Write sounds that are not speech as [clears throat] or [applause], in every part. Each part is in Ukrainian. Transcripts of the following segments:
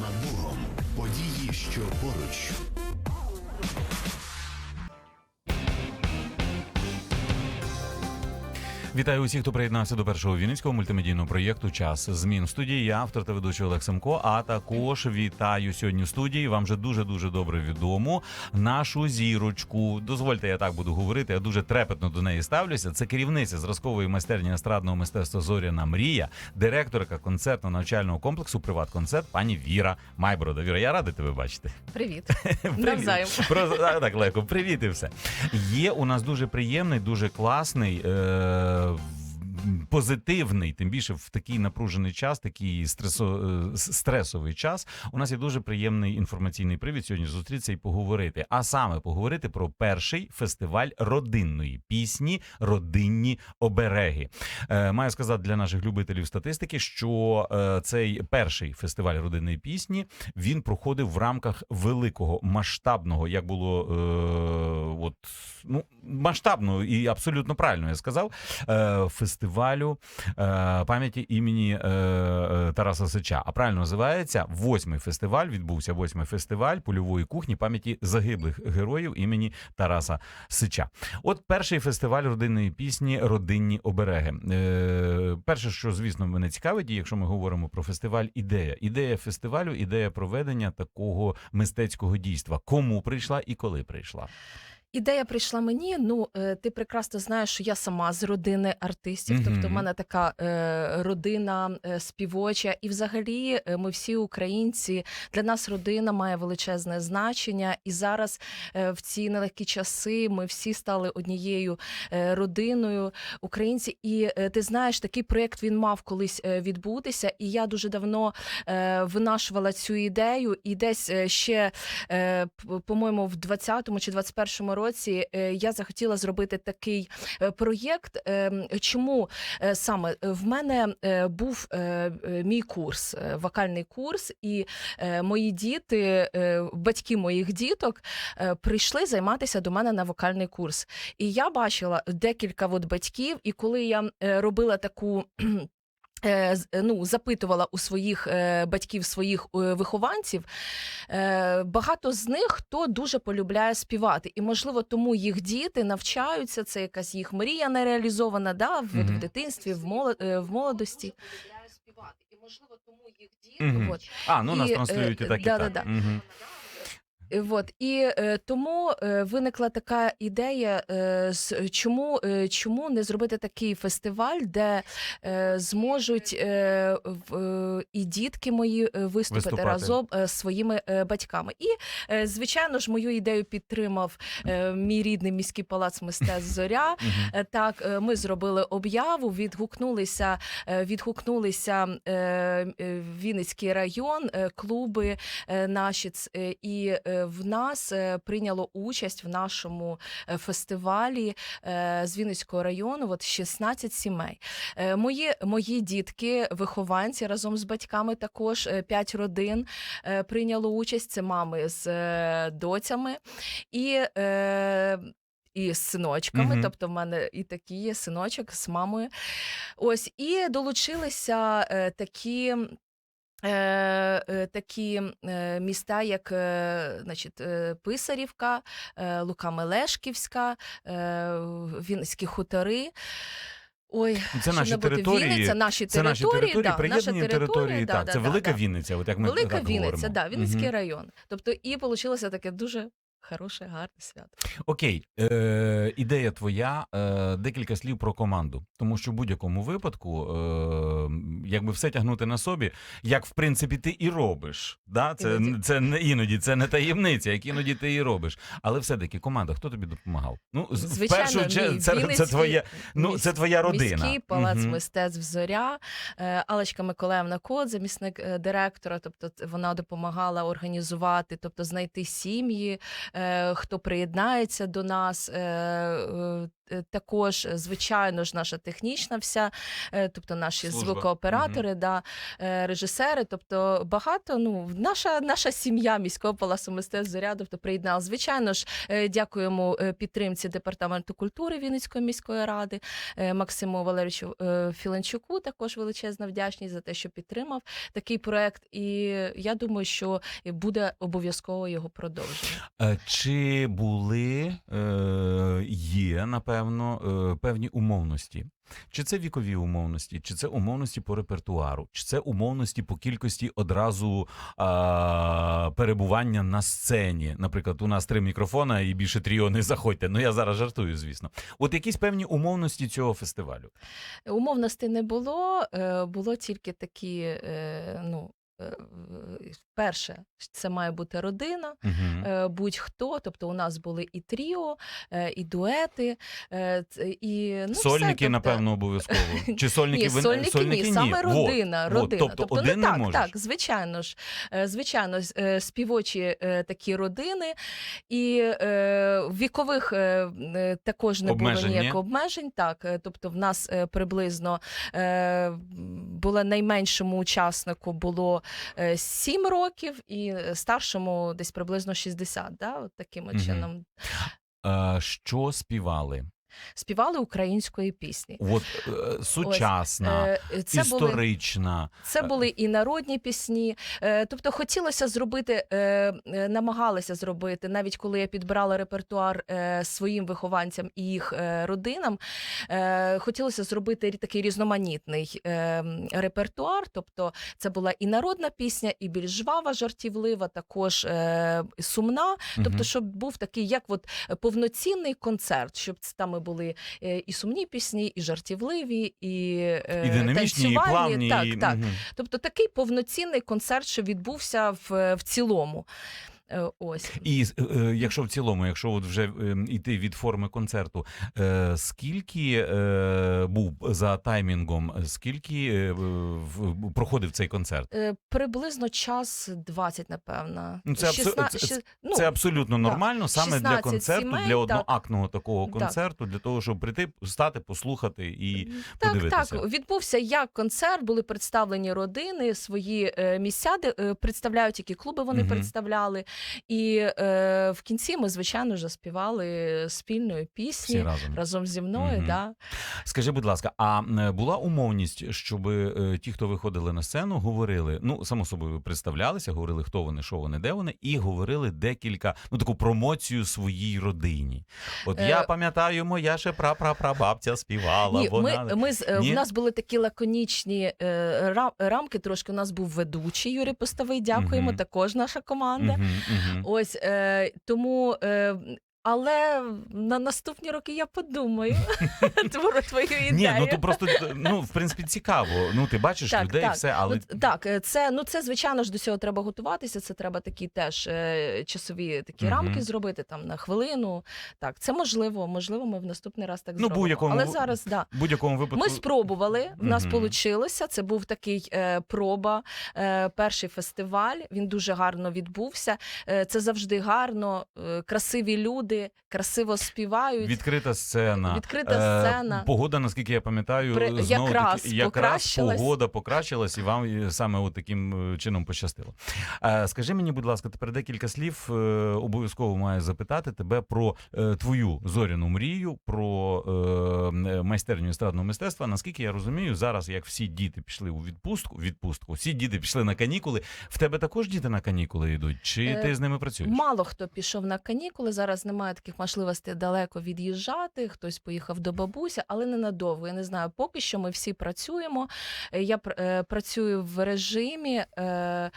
Над Богом. Події, що поруч. Вітаю усіх, хто приєднався до першого вінницького мультимедійного проєкту Час змін В студії. Я автор та ведучий Олег Семко. А також вітаю сьогодні в студії. Вам вже дуже дуже добре відомо нашу зірочку. Дозвольте, я так буду говорити. Я дуже трепетно до неї ставлюся. Це керівниця зразкової майстерні естрадного мистецтва Зоряна Мрія, директорка концертно-навчального комплексу Приват-концерт пані Віра Майборода. Віра, я радий тебе бачити. Привіт. [laughs] Навзаєм. Просто так, так легко. Привіт і все. Є у нас дуже приємний, дуже класний. Е- в- Позитивний, тим більше в такий напружений час, такий стресо, е, стресовий час. У нас є дуже приємний інформаційний привід сьогодні зустрітися і поговорити. А саме поговорити про перший фестиваль родинної пісні Родинні обереги. Е, маю сказати для наших любителів статистики, що е, цей перший фестиваль родинної пісні він проходив в рамках великого масштабного, як було е, от ну масштабного і абсолютно правильно я сказав. Е, фестивалю е, пам'яті імені е, е, Тараса Сича. А правильно називається восьмий фестиваль. Відбувся восьмий фестиваль польової кухні пам'яті загиблих героїв імені Тараса Сича. От перший фестиваль родинної пісні Родинні обереги. Е, перше, що звісно мене цікавить, якщо ми говоримо про фестиваль, ідея. Ідея фестивалю, ідея проведення такого мистецького дійства. Кому прийшла і коли прийшла? Ідея прийшла мені. Ну, е, ти прекрасно знаєш, що я сама з родини артистів. Мгм. Тобто, в мене така е, родина е, співоча, і взагалі е, ми всі українці. Для нас родина має величезне значення. І зараз е, в ці нелегкі часи ми всі стали однією е, родиною українці. І е, ти знаєш, такий проєкт він мав колись е, відбутися. І я дуже давно е, винашувала цю ідею, і десь е, ще е, по-моєму, в 20-му чи 21-му році е, я захотіла зробити такий е, проєкт. Е, Чому е, саме в мене був мій курс, вокальний курс, і мої діти, батьки моїх діток, прийшли займатися до мене на вокальний курс. І я бачила декілька от батьків, і коли я робила таку. Е, з- Ну, запитувала у своїх е, батьків, своїх е, вихованців. Е, багато з них хто дуже полюбляє співати, і можливо тому їх діти навчаються. Це якась їх мрія нереалізована, да, в, Мгм. в дитинстві, в, моло, е, в молодості. Співати, і можливо тому їх діти. А, ну нас транслюють і е, так, і так. Мгм. Е, Вот і е, тому е, виникла така ідея, е, з чому, е, чому не зробити такий фестиваль, де е, зможуть е, в, е, і дітки мої е, виступити, Виступати. разом е, з своїми е, батьками. І е, звичайно ж, мою ідею підтримав е, мій рідний міський палац мистецтв Зоря. [laughs] Е, Так, е, ми зробили об'яву, відгукнулися, е, відгукнулися е, е, Вінницький район, е, клуби е, наші е, і е, в нас е, прийняло участь в нашому е, фестивалі е, з Вінницького району. От 16 сімей. Е, Мої, мої дітки, вихованці разом з батьками, також 5 родин е, прийняло участь. Це мами з е, доцями і. Е, і з синочками, Мгм. тобто в мене і такі є синочок з мамою. Ось і долучилися е, такі. Е, е, такі е, міста, як е, значить, е, Писарівка, е, Лука Мелешківська, е, Вінницькі хутори. Ой, Це наші території. Вінниця, наші Це наші території, території, да, наша приєднані територія, території. да, Так, да, це да, велика да. Вінниця. От як ми Велика так Вінниця, говоримо. да, Вінницький Мгм. район. Тобто і вийшло таке дуже хороше, гарне свято. Окей, е, ідея твоя. Е, декілька слів про команду. Тому що в будь-якому випадку, е, якби все тягнути на собі, як в принципі ти і робиш. Да? Це, Іноді. це не іноді, це не таємниця, як іноді ти і робиш. Але все-таки команда, хто тобі допомагав? Ну, з- в Звичайно, першу чергу, мій це, це Вінницький твоє, ну, це міс- твоя родина. Міський палац Мгм. мистецтв Зоря, е, Алечка Миколаївна Кот, замісник е, директора. Тобто т- вона допомагала організувати, тобто знайти сім'ї, хто приєднається до нас. Е, також, е, звичайно ж, наша технічна вся, е, тобто наші Служба. звукооператори, да, е, режисери, тобто багато. Ну, наша, наша сім'я міського палацу мистецтв зоря, тобто приєднала. Звичайно ж, дякуємо підтримці департаменту культури Вінницької міської ради, Максиму Валерійовичу Філенчуку. Також величезна вдячність за те, що підтримав такий проект. І я думаю, що буде обов'язково його продовження. Чи були, є, напевно, е, певні умовності? Чи це вікові умовності, чи це умовності по репертуару, чи це умовності по кількості одразу а, перебування на сцені? Наприклад, у нас три мікрофона і більше тріо не заходьте. Ну я зараз жартую, звісно. От якісь певні умовності цього фестивалю. Умовностей не було, е, було тільки такі, е, ну. Е, Перше, це має бути родина, Угу. будь-хто. Тобто, у нас були і тріо, е, і дуети, і ну, все, Сольники, тобто- напевно, обов'язково. [laughs] Чи сольники ні, ви- сольники, ні, саме Вот, родина. вот. родина. Тобто, один не так, можеш? так, звичайно ж. Звичайно, співочі такі родини, і вікових також не Обмежень було ніяких обмежень. Так, тобто, в нас приблизно е, було найменшому учаснику було 7 років, і е, старшому десь приблизно 60, да, от таким от Мгм. чином. Е, Що співали? Співали української пісні. От е, сучасна, Е, Це були історична. Це були і народні пісні. Е, Тобто хотілося зробити, е, е, намагалися зробити, навіть коли я підбирала репертуар е, своїм вихованцям і їх е, родинам. е, Хотілося зробити такий різноманітний е, репертуар. Тобто це була і народна пісня, і більш жвава, жартівлива, також е, сумна. Тобто, щоб був такий, як от повноцінний концерт, щоб там були е, і сумні пісні, і жартівливі, і, е, і динамічні, і плавні. Так, і... так. Угу. Тобто такий повноцінний концерт, що відбувся в, в цілому. Е, Ось. І е, е, якщо в цілому, якщо от вже йти від форми концерту, скільки був за таймінгом, скільки проходив цей концерт? Приблизно час 20, напевно. Ну, це абсо- Шістна- це- ну, Це абсолютно нормально саме для концерту, сімей, для так. одноактного такого Так. концерту, для того, щоб прийти, стати, послухати і Так, подивитися. так, відбувся як концерт, були представлені родини, свої місця, де представляють, які клуби вони Мгм. представляли. І е, в кінці ми, звичайно, ж співали спільної всі пісні разом. разом зі мною. Мгм. Да. Скажи, будь ласка, а е, була умовність, щоб е, ті, хто виходили на сцену, говорили, ну само собою представлялися, говорили, хто вони, що вони, де вони, і говорили декілька, ну таку промоцію своїй родині. От Е, я пам'ятаю, моя ще прапрапрабабця співала. Ні, вона... ми, ми, з- е, Ні? в нас були такі лаконічні е, ра- рамки. Трошки у нас був ведучий Юрій Постовий. Дякуємо. Мгм. Також наша команда. Мгм, Ось е, тому. Е, але на наступні роки я подумаю [laughs] про твою ідею. Ні, ну то просто ну в принципі цікаво. Ну ти бачиш Так, людей, так. все, але так, е, це ну це звичайно ж до цього треба готуватися. Це треба такі теж е, часові такі Мгм. рамки зробити там на хвилину. Так, це можливо. Можливо, ми в наступний раз так Ну, зробимо. будь-якому Але зараз да. будь-якому випадку. Ми спробували. В нас Мгм. вийшло. Це був такий е, проба, е, перший фестиваль. Він дуже гарно відбувся. Е, це завжди гарно. Е, красиві люди, красиво співають. Відкрита сцена. Відкрита Е, сцена. Погода, наскільки я пам'ятаю, При- знову якраз таки, якраз погода покращилась, і вам саме от таким е, чином пощастило. Е, Скажи мені, будь ласка, тепер декілька слів. е, Обов'язково маю запитати тебе про е, твою зоряну мрію, про е, майстерню естрадного мистецтва. Наскільки я розумію, зараз як всі діти пішли у відпустку, відпустку, всі діти пішли на канікули. В тебе також діти на канікули йдуть? Чи Е, ти з ними працюєш? Мало хто пішов на канікули. Зараз немає таких можливостей далеко від'їжджати. Хтось поїхав до бабуся, але ненадовго. Я не знаю. Поки що ми всі працюємо. Е, Я е, працюю в режимі е,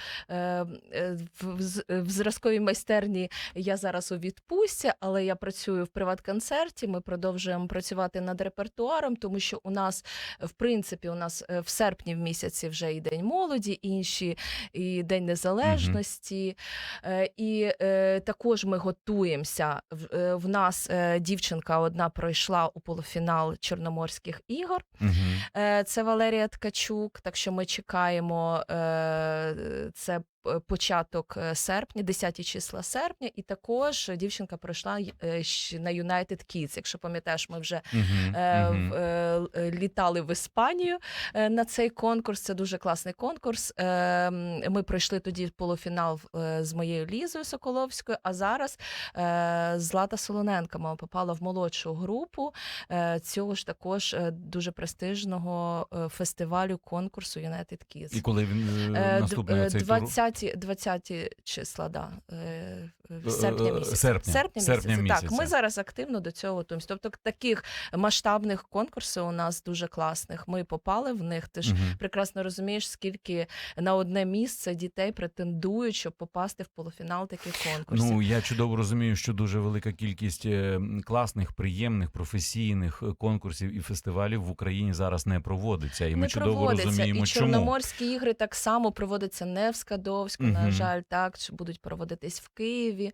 в, зразковій майстерні. Я зараз у відпустці, але я працюю в приват-концерті. Ми продовжуємо працювати над репертуаром, тому що у нас, в принципі, у нас в серпні в місяці вже і День молоді, інші і День Незалежності. Е, І е, також ми готуємося. В, е, в нас е, дівчинка одна пройшла у полуфінал Чорноморських ігор. Угу. Е, Це Валерія Ткачук. Так що ми чекаємо. е, Це початок е, серпня, 10 числа серпня, і також дівчинка пройшла е, на United Kids. Якщо пам'ятаєш, ми вже е, мгм. в- е, е, літали в Іспанію е, на цей конкурс. Це дуже класний конкурс. Е, Ми пройшли тоді полуфінал з моєю Лізою Соколовською. А зараз е, Злата Солоненка мама попала в молодшу групу е, цього ж також дуже престижного фестивалю конкурсу United Kids. І коли він наступний е, цей тур? 20, 20 числа, да. е, серпня Е, е, місяця. серпня, серпня, серпня місяця. Так, ми зараз активно до цього готуємося. Тобто таких масштабних конкурсів у нас дуже класних. Ми попали в них. Ти ж Мгм. прекрасно розумієш, скільки на одне місце дітей претендують, щоб попасти в полуфінал таких конкурсів. Ну я чудово розумію, що дуже велика кількість е, класних, приємних, професійних е, конкурсів і фестивалів в Україні зараз не проводиться, і ми не чудово проводиться. розуміємо, і чому. Чорноморські ігри так само проводяться не в Скадовську, на жаль, так будуть проводитись в Києві. Е,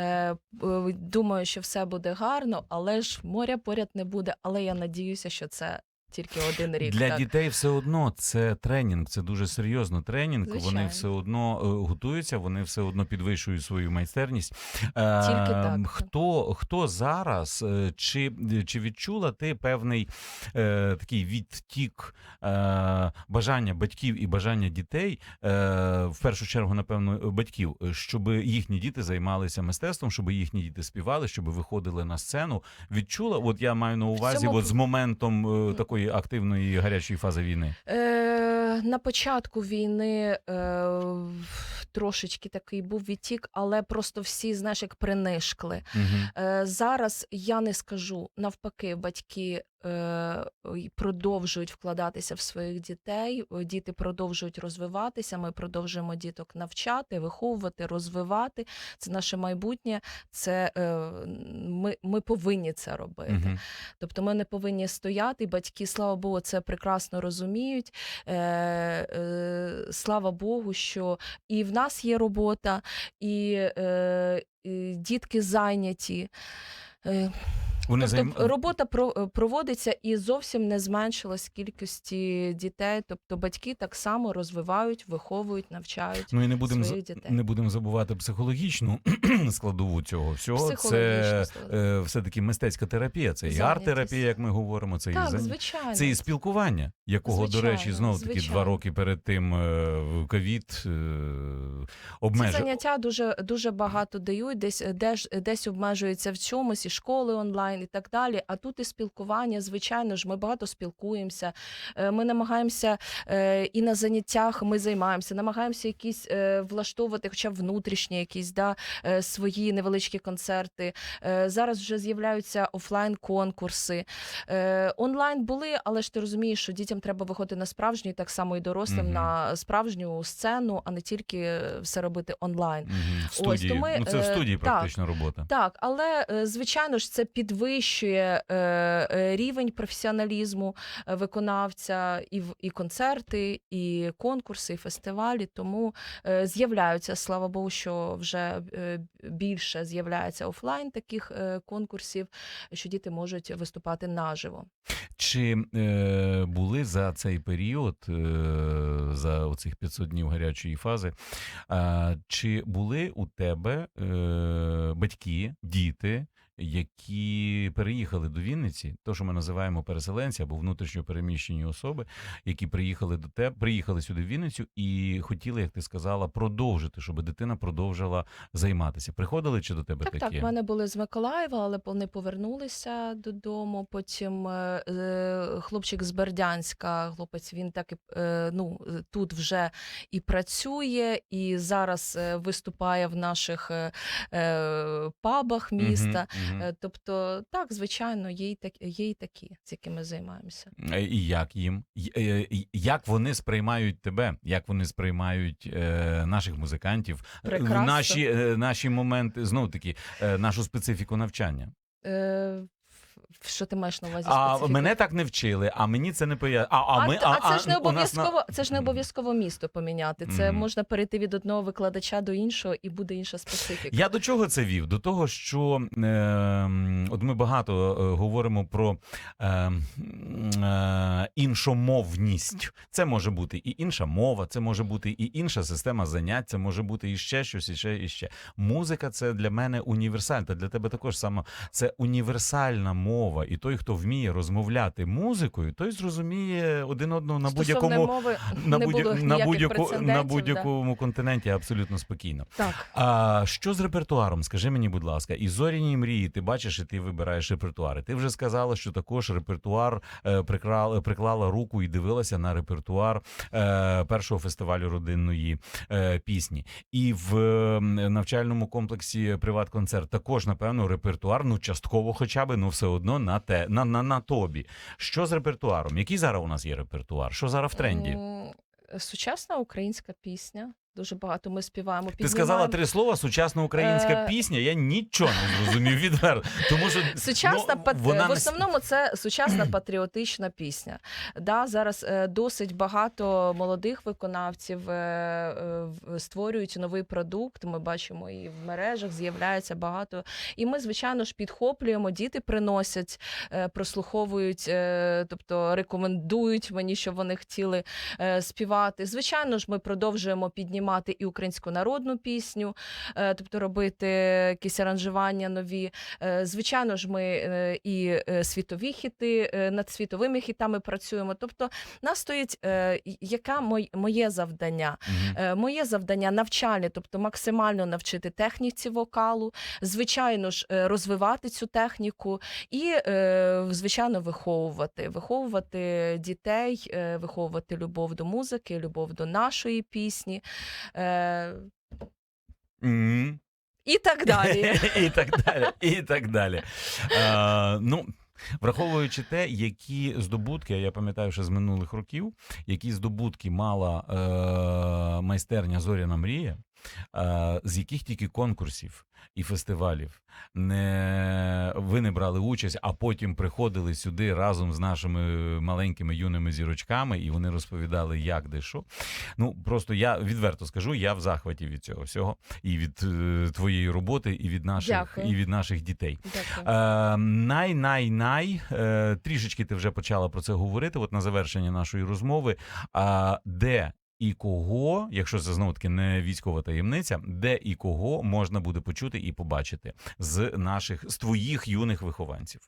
е, думаю, що все буде гарно, але ж моря поряд не буде. Але я надіюся, що це тільки один рік. Для так. дітей все одно це тренінг, це дуже серйозно тренінг. Вони все одно е, готуються, вони все одно підвищують свою майстерність. Е, так. Хто, хто зараз, е, чи, чи відчула ти певний е, такий відтік е, бажання батьків і бажання дітей, е, в першу чергу, напевно, батьків, щоб їхні діти займалися мистецтвом, щоб їхні діти співали, щоб виходили на сцену? Відчула? От я маю на увазі, цьому- от з моментом е, такої активної гарячої фази війни. Е, на початку війни е, трошечки такий був відтік, але просто всі, знаєш, як принишкли. Угу. Е, зараз я не скажу навпаки, батьки продовжують вкладатися в своїх дітей. е, Діти продовжують розвиватися. Ми продовжуємо діток навчати, виховувати, розвивати. Це наше майбутнє. Це е, ми, ми повинні це робити. Угу. Тобто ми не повинні стояти. Батьки, слава Богу, це прекрасно розуміють. Е, е, слава Богу, що і в нас є робота, і, е, і дітки зайняті. Вони тобто займ... робота е, проводиться і зовсім не зменшилась кількості дітей. Тобто батьки так само розвивають, виховують, навчають. Ну і не будемо своїх дітей. не будемо забувати психологічну [clears throat] складову цього всього. Це е, все таки мистецька терапія. Це і арт-терапія, як ми говоримо. Це і Так, зан- звичайно. Це і спілкування, якого, до речі, знову таки два роки перед тим е, ковід е, Ці обмежив. заняття дуже дуже багато дають, десь десь, десь обмежуються в чомусь, і школи онлайн, і так далі. А тут і спілкування, звичайно ж, ми багато спілкуємося. Е, Ми намагаємося е, і на заняттях ми займаємося, намагаємося якісь е, влаштовувати, хоча б внутрішні якісь да, свої невеличкі концерти. Зараз вже з'являються офлайн конкурси. Онлайн були, але ж ти розумієш, що дітям треба виходити на справжню, так само і дорослим Мгм. на справжню сцену, а не тільки все робити онлайн. Мгм, в Ось, то ми, ну це в студії так. практично робота. Так, але звичайно ж це підвищує е, е, рівень професіоналізму е, виконавця, і і концерти, і конкурси, і фестивалі. Тому з'являються, слава Богу, що вже більше з'являється офлайн таких конкурсів, що діти можуть виступати наживо. Чи е, були за цей період, е, за оцих 500 днів гарячої фази, е, чи були у тебе е, батьки, діти, які переїхали до Вінниці, то що ми називаємо переселенці або внутрішньо переміщені особи, які приїхали до тебе, приїхали сюди в Вінницю і хотіли, як ти сказала, продовжити, щоб дитина продовжила займатися. Приходили чи до тебе Так, такі? так, в мене були з Миколаєва, але вони повернулися додому. Потім е, е, хлопчик з Бердянська, хлопець, він так і е, ну, е, тут вже і працює, і зараз е, виступає в наших е, пабах міста. Мгм, Е, Тобто, так, звичайно, є й, так, є й такі, з якими займаємося. Е, І як їм? Е, і Як вони сприймають тебе? Як вони сприймають наших музикантів? Прекрасно. Наші, наші моменти, знову таки, нашу специфіку навчання. Е, що ти маєш на увазі? А специфіку? мене так не вчили, а мені це не поя... А, а, А, ми, т- а це ж не нас на- обов'язково. Це ж не обов'язково місто поміняти. Це Мгм. можна перейти від одного викладача до іншого, і буде інша специфіка. Я до чого це вів? До того, що е, от ми багато е, говоримо про е, е, іншомовність. Це може бути і інша мова, це може бути і інша система занять, це може бути і ще щось, і ще, і ще. Музика це для мене універсальна. Та для тебе також саме це універсальна мова. І той, хто вміє розмовляти музикою, той зрозуміє один одного на будь-якому на, будь- на, будь-яку, на будь-якому континенті абсолютно спокійно. Так. А що з репертуаром? Скажи мені, будь ласка, і зоряні мрії, ти бачиш, і ти вибираєш репертуари. Ти вже сказала, що також репертуар е, прикрала, приклала руку і дивилася на репертуар е, першого фестивалю родинної е, пісні. І в е, навчальному комплексі Приват-концерт також, напевно, репертуар, ну частково, хоча б, ну все одно на те на, на, на тобі. Що з репертуаром? Який зараз у нас є репертуар? Що зараз в тренді? Сучасна українська пісня. Дуже багато ми співаємо. Ти сказала три слова сучасна українська Е, пісня. Я нічого не зрозумів відверто. Тому що Сучасна ну, пат... вона в основному це сучасна патріотична пісня. Да, зараз е, досить багато молодих виконавців е, е, створюють новий продукт. Ми бачимо і в мережах з'являється багато. І ми, звичайно ж, підхоплюємо. Діти приносять, е, прослуховують, е, тобто рекомендують мені, щоб вони хотіли е, співати. Звичайно ж, ми продовжуємо піднімати і українську народну пісню, е, тобто робити якісь аранжування нові. Е, Звичайно ж, ми е, і світові хіти над світовими хітами працюємо. Тобто, нас стоїть яка моє завдання? Моє завдання навчальне, тобто максимально навчити техніці вокалу, звичайно ж, розвивати цю техніку і, звичайно, виховувати, виховувати дітей, виховувати любов до музики, любов до нашої пісні. Е, Мгм. І так далі. і [laughs] так далі. І так далі. Е, ну, враховуючи те, які здобутки, а я пам'ятаю, що з минулих років, які здобутки мала е, майстерня Зоряна Мрія, з яких тільки конкурсів і фестивалів не ви не брали участь, а потім приходили сюди разом з нашими маленькими юними зірочками, і вони розповідали, як де що. Ну просто я відверто скажу, я в захваті від цього всього і від е, твоєї роботи, і від наших, Дякую. і від наших дітей. Дякую. Е, най, най, най, е, трішечки ти вже почала про це говорити. От на завершення нашої розмови. А де і кого, якщо це знову таки не військова таємниця, де і кого можна буде почути і побачити з наших з твоїх юних вихованців?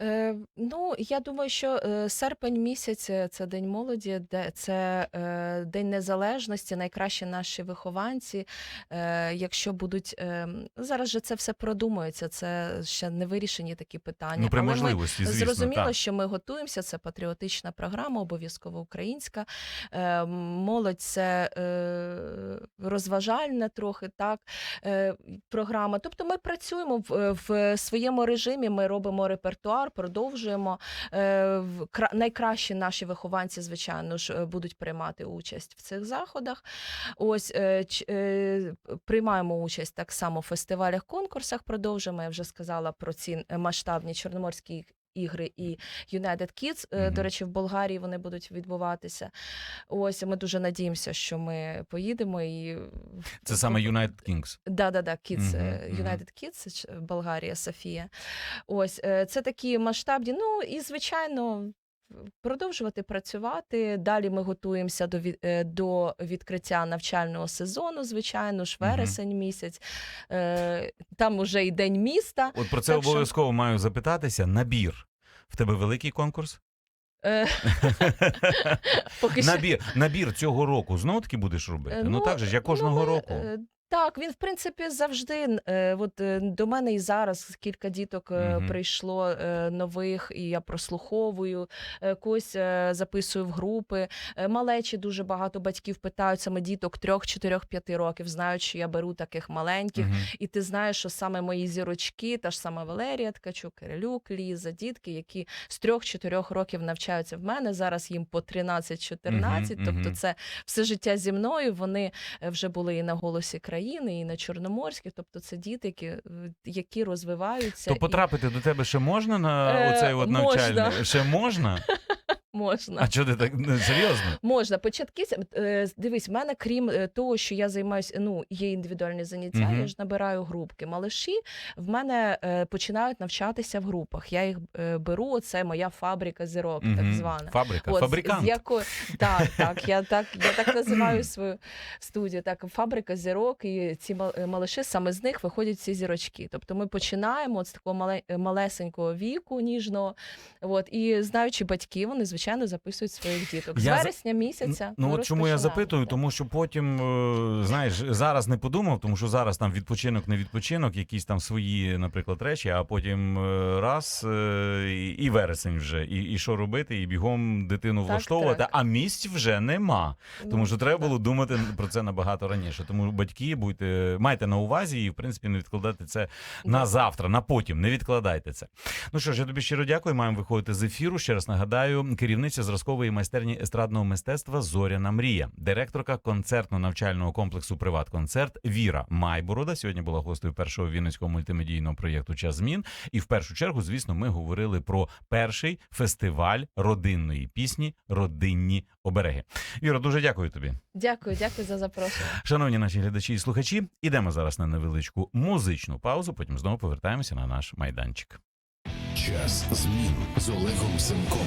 Е, ну, я думаю, що е, серпень місяць е, це День молоді, де це е, День Незалежності, найкращі наші вихованці. Е, якщо будуть е, зараз же це все продумується, це ще не вирішені такі питання. Ну, при Але ми можливості, звісно, Зрозуміло, так. що ми готуємося. Це патріотична програма, обов'язково українська. Е, молодь це е, розважальна трохи так е, програма. Тобто ми працюємо в, в своєму режимі, ми робимо репертуар, продовжуємо. Е, найкращі наші вихованці, звичайно ж, е, будуть приймати участь в цих заходах. Ось е, приймаємо участь так само в фестивалях, конкурсах. Продовжуємо. Я вже сказала про ці масштабні чорноморські. Ігри і United Kids, Mm -hmm. до речі, в Болгарії вони будуть відбуватися. Ось ми дуже надіємося, що ми поїдемо і Це саме United Kings. Да, да, да, Kids, Mm -hmm. United Kids, Болгарія, Софія. Ось е, це такі масштабні. Ну і звичайно. Продовжувати працювати. Далі ми готуємося до е, до відкриття навчального сезону. Звичайно ж, вересень місяць. Е, Там уже і день міста. От про це Так що- обов'язково маю запитатися. Набір. В тебе великий конкурс? Е, [laughs] що Набір, набір цього року знову таки будеш робити? Е, Ну, так же як кожного ми, року. Так, він в принципі завжди. е, От е, до мене і зараз кілька діток е, Мгм. прийшло е, нових, і я прослуховую, е, когось е, записую в групи. Е, Малечі дуже багато батьків питають саме діток 3, 4, 5 років, знають, що я беру таких маленьких. Мгм. І ти знаєш, що саме мої зірочки, та ж сама Валерія Ткачук, Кирилюк, Ліза, дітки, які з 3-4 років навчаються в мене. Зараз їм по 13-14, Мгм, тобто мгм. це все життя зі мною. Вони е, вже були і на голосі країни. України, і на Чорноморських. Тобто, це діти, які, е, які розвиваються То і потрапити до тебе ще можна на Е, оцей от можна. Ще можна? [laughs] можна. А чого ти так ну, серйозно? Можна початківцям. е, Дивись, в мене крім е, того, що я займаюся, ну є індивідуальні заняття, Мгм. я ж набираю групки. Малиші в мене е, починають навчатися в групах. Я їх беру. Це моя фабрика зірок, так звана. Фабрика, От, фабрикант. З якої... Так, так, я так, я так [laughs] називаю свою студію. Так, фабрика зірок, і ці мал- малиші саме з них виходять ці зірочки. Тобто ми починаємо от з такого мале- малесенького віку, ніжного. От, і знаючи батьків, вони звичайно записують своїх діток. З Я вересня місяця. Ну от чому я запитую, тому що потім, е, знаєш, зараз не подумав, тому що зараз там відпочинок, не відпочинок, якісь там свої, наприклад, речі, а потім е, раз е, і- вересень вже, і, і що робити, і бігом дитину влаштовувати, так. а місць вже нема. Тому Ну, що треба було думати про це набагато раніше. Тому батьки будьте майте на увазі і в принципі не відкладати це на завтра, на потім. Не відкладайте це. Ну що ж, я тобі щиро дякую. Маємо виходити з ефіру. Ще раз нагадаю, керівниця зразкової майстерні естрадного мистецтва Зоряна Мрія, директорка концертно-навчального комплексу Приват-концерт Віра Майборода. Сьогодні була гостею першого вінницького мультимедійного проєкту Час змін. І в першу чергу, звісно, ми говорили про перший фестиваль родинної пісні Родинні обереги. Віра, дуже дякую тобі. Дякую, дякую за запрошення. Шановні наші глядачі і слухачі, ідемо зараз на невеличку музичну паузу. Потім знову повертаємося на наш майданчик. Час змін з Олегом Семком.